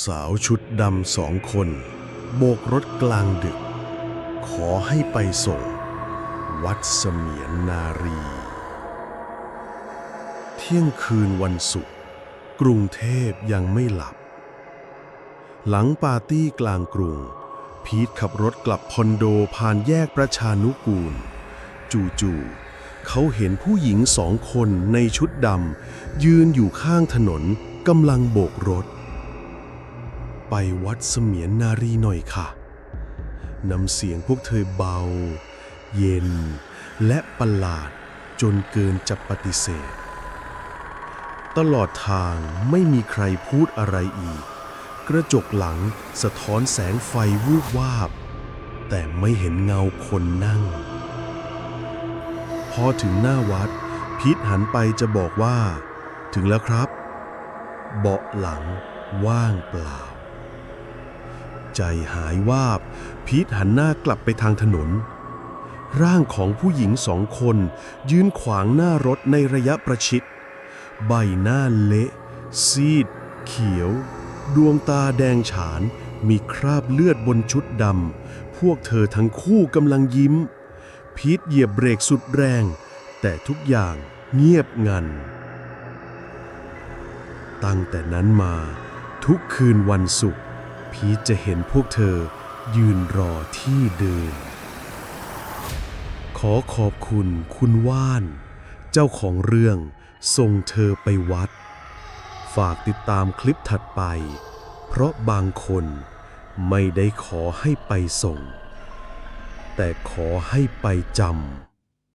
สาวชุดดำสองคน โบกรถกลางดึก ขอให้ไปส่ง วัดเสมียนนารี เที่ยงคืนวันศุกร์กรุงเทพยังไม่หลับ หลังปาร์ตี้กลางกรุง พีทขับรถกลับคอนโดผ่านแยกประชานุกูล จู่ๆเขาเห็นผู้หญิงสองคนในชุดดำยืนอยู่ข้างถนนกำลังโบกรถ ไปวัดเสมียนนารีหน่อยค่ะนำเสียงพวกเธอเบา เย็น และประหลาดจนเกินจะปฏิเสธ ตลอดทางไม่มีใครพูดอะไรอีก กระจกหลังสะท้อนแสงไฟวูบวาบ แต่ไม่เห็นเงาคนนั่ง พอถึงหน้าวัด พีทหันไปจะบอกว่า ถึงแล้วครับ เบาะหลังว่างเปล่า ใจหายวาบ พีทหันหน้ากลับไปทางถนน ร่างของผู้หญิงสองคนยืนขวางหน้ารถในระยะประชิด ใบหน้าเละ ซีด เขียว ดวงตาแดงฉาน มีคราบเลือดบนชุดดำ พวกเธอทั้งคู่กำลังยิ้ม พีทเหยียบเบรกสุดแรง แต่ทุกอย่างเงียบงัน ตั้งแต่นั้นมาทุกคืนวันศุกร์ พีทจะเห็นพวกเธอยืนรอที่เดิม ขอขอบคุณคุณว่าน เจ้าของเรื่องส่งเธอไปวัด ฝากติดตามคลิปถัดไป เพราะบางคนไม่ได้ขอให้ไปส่ง แต่ขอให้ไปจำ